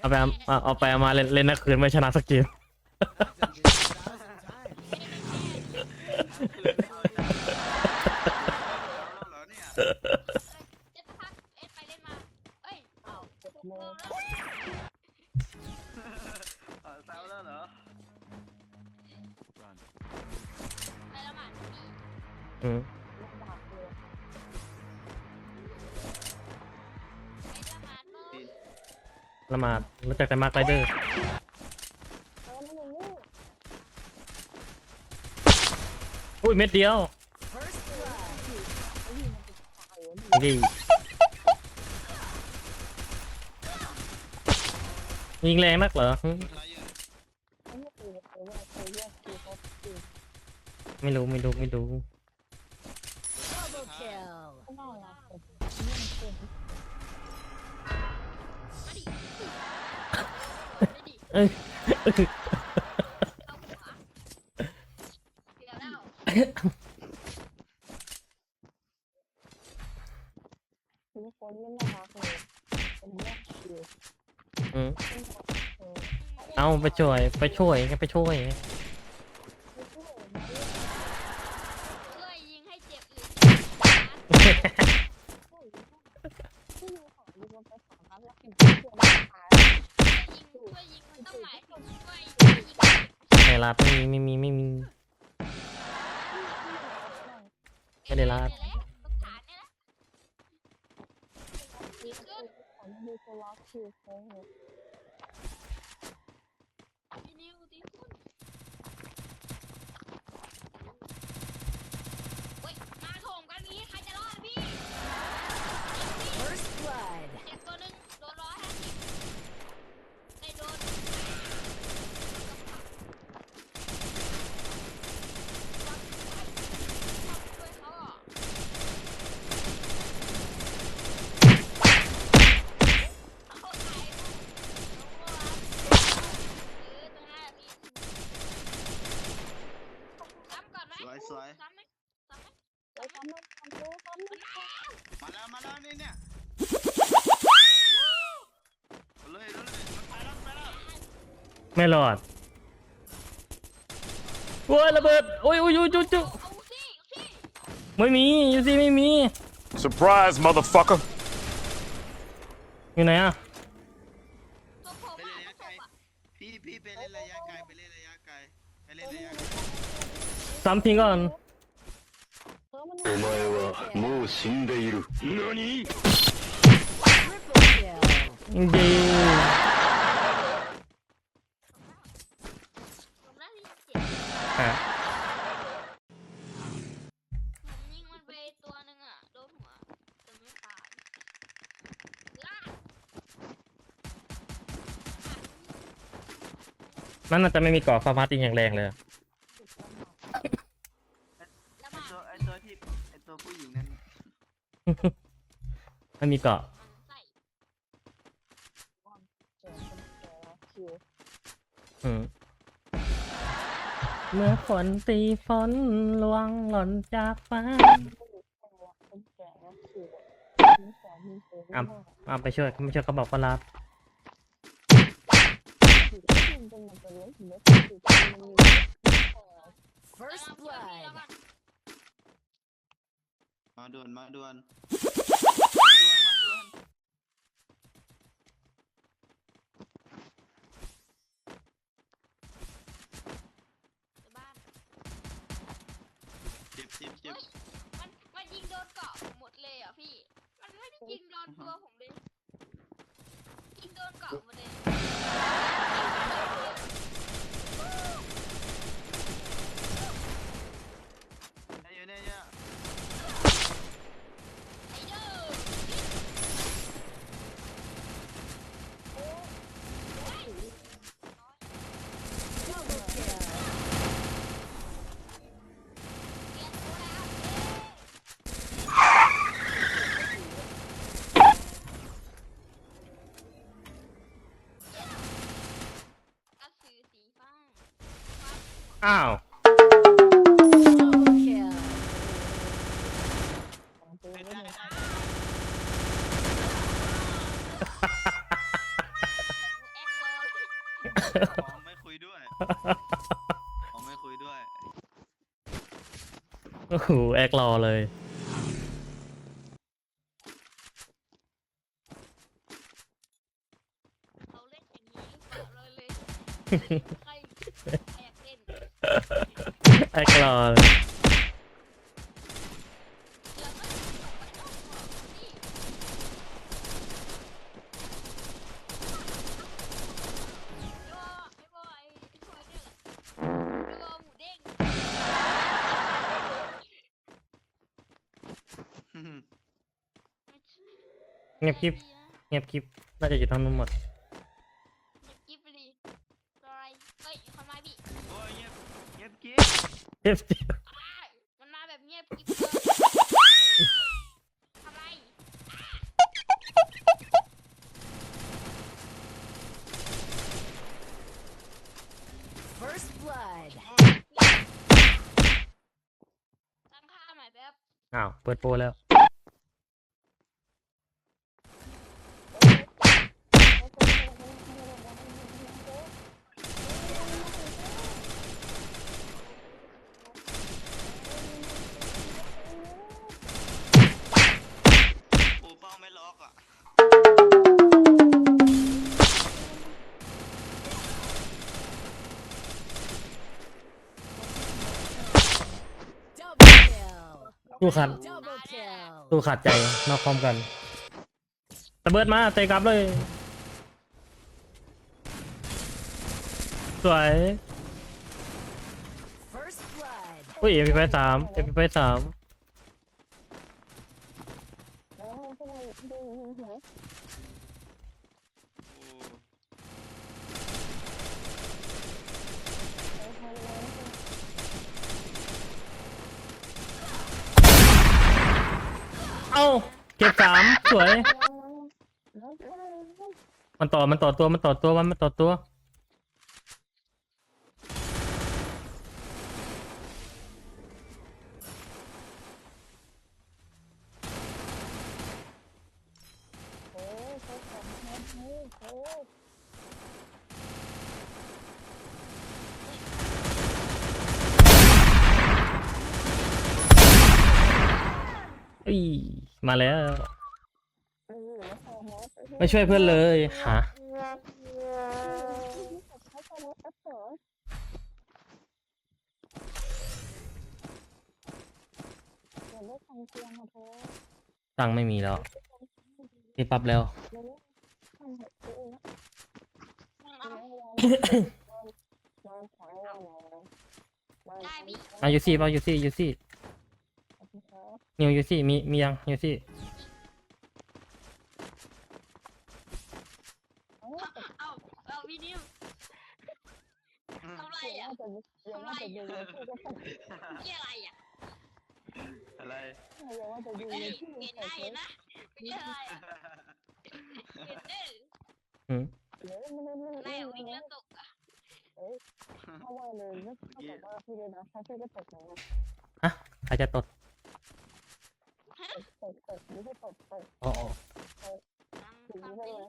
เอาไปเอาเอาเอาไปเอามาเล่นเล่นนักคืนไม่ชนะสักเกมเหรอเนี่ยจะพักเอ็ดไปเล่นมา เอ้ยอ้าวเจ็ดโมงเออแซวแล้วเหรอไปละหมาดพี่อืม ละหมาดเนอะละหมาดรู้จักแต่มาร์คไรเดอร์อุ้ยเม็ดเดียวไอ้นี่มันจะตายอะนี่ดียิงแรงนักเหรอหึอะไรอยู่ไอ้นี่คือเคยว่าเคยเรียกคือเขาคือไม่รู้ไม่รู้ไม่รู้ มาดิเอ้ยเอาหัวเดี๋ยวแล้วคือคนไม่น่ารักเลยเป็นเรียกคืออืมเอาไปช่วย ไปช่วยไปช่วยไม่ช่วยนะช่วยยิงให้เจ็บหรือ ช่วยที่มีของดีมันไปสองครั้งแล้วกินเพื่อนตาย ยิงช่วยยิงมันต้องหมายถึงช่วยช่วยยิง ได้รับไม่มีไม่มีไม่มีไม่ได้ลาด เนี่ยแหละต้องฐานเนี่ยแหละ ที่คือของมีตัวล็อกคิวเขา อีนิวตีคุณเฮ้ยมาโถมกันนี้ใครจะรอดพี่ First blood. เจ็บตัวหนึงโดนร้อยห้าสิบได้โดนช่วยเขาอะเอาตายเออตรงนั้นมีซ้ำก่อนไหม สวยสวย ซ้ำไหมซ้ำไหม ไปทำมันทำตัวทำมัน มาแล้วมาแล้วนี่เนี่ยเอาเลยเอาเลยมันไปแล้วไปแล้ว ไม่รอดโอ้ยระเบิดโอ้ยโอ้ยโอ้ยจุ๊จุ๊ เอาสิเอาสิ ไม่มีอยู่สิไม่มี Surprise, motherfucker. อยู่ไหนอ่ะ ตัวผม ไป อ่ะ เล่นระยะ ตัว ไกล ผมอ่ะ พี่พี่ไปเล่นระยะไกลไปเล่นระยะไกลไปเล่นระยะไกล ซ้ำทิ้งก่อน เออมัน お前はもう死んでいる。何 Triple kill. ดี ผ นั่นน่าจะไม่มีเกาะฟาร์มาติงอย่างแรงเลยละไอหมาดตัวไอตัวที่ไอตัวผู้หญิงนั่นไม่มีเกาะมันใส่เจอเป็นตัวคิวอืมเมื่อฝนตีฝนลวงหล่นจากฟ้าเป็นแก่คิวมีแก่มีเซอร์อะเอาไปช่วยไม่ช่วยเขาบอกว่ารับคิวก็ยิงจน มันจะเลี้ยงถึงได้คิวมันมี First เอาเชือกพี่ blood. แล้วกันมาด่วนมาด่วนมาด่วนมาด่วนในบ้านเจ็บเจ็บเจ็บมันมันยิงโดนเกาะผมหมดเลยอะพี่ มันไม่ได้ยิงโดนตัวผมเลยยิงโดนเกาะหมดเลย ไอ้อยู่เนี่ยเนี่ย ไอ้เด้อ Double kill. เปลี่ยนตัวแล้ว กระสือสีฟ้า อ้าว Double kill. ของตัวได้ไม่ได้มีได้ของไม่คุยด้วยของไม่คุยด้วย โอ้โหแอครอเลย เขาเล่นอย่างนี้เปล่าเลยเลยใครแอ บเล่นแอครอเล เงียบจิ๊บอ้ายมันมาแบบเงียบกิ๊บเลยทำไม First blood. ตั้งค่าใหม่แป๊บ อ้าว เปิดโปรแล้ว ตู้ขัด Double kill. ตู้ขาดใจนอกพร้อมกันระเบิดมาเตะกลับเลย สวย First blood. อุ้ยเอพีไปสามเอพีไปสาม แล้วพวกเราดูหัว โอ้ ไปทำแล้ว เอ้าเก็บสามสวย มันต่อมันต่อตัวมันต่อตัวมันต่อตัว โอ้ยเขาทำให้โอ้ย อี มาแล้วเออแล้วพอมอสไม่ช่วยเพื่อนเลยหาเขาจะมอสแอปเปิลเดี๋ยวได้ทำเตียงมาเถอะตังค์ไม่มีแล้วที่ปรับแล้วเดี๋ยวได้ทำเห็ดตัวนะมึงเอานอนขวางเราหน่อยบ้านได้พี่เอายูซี่เอายูซี่ยูซี่ ขอบคุณครับ นิวยูซี่มีมียังยูซี่เอ้าเอาเอาพี่นิวทำไรเดี๋ยวอะว่าจะเดี๋ยวว่าจะดูที่ก็ต้องพี่อะไรอะอะไรเดี๋ยวว่าจะดูเฮ้ยที่เห็นใส่นะเห็นนะพี่อะไรอะเห็นเด้ออืมเดี๋ยวมันมันมันอะไรอะวิ่งแล้วตกอะเพราะว่าเลยไม่เขาบอกว่าพี่เลยนะถ้าพี่ก็ตกนะใครจะตด ตกตกไม่ใช่ตกตกอ๋อฟังฟังเพลง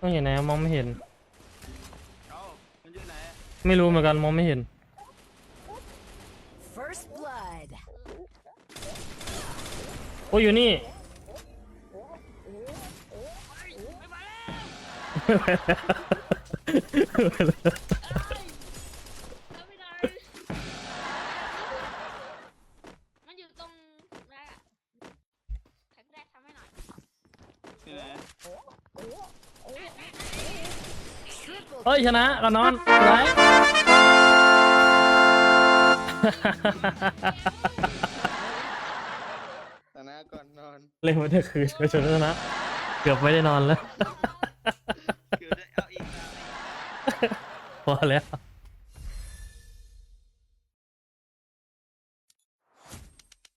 ต้องอยู่ไหนมองไม่เห็น เอ้ามันอยู่ไหนไม่รู้เหมือนกันมองไม่เห็น First blood. โอ้ยอยู่นี่ ไม่มาแล้วแล้วไม่ได้มันอยู่ตรงนั่นอะใครก็ได้ทำให้หน่อย อยู่ไหน Triple เฮ้ยชนะก็นอนไรชนะก่อนนอนเล่นมาเที่ยงคืนก็ชนะ เกือบไม่ได้นอนแล้วเกือบได้เอาอีกแล้ว พอแล้ว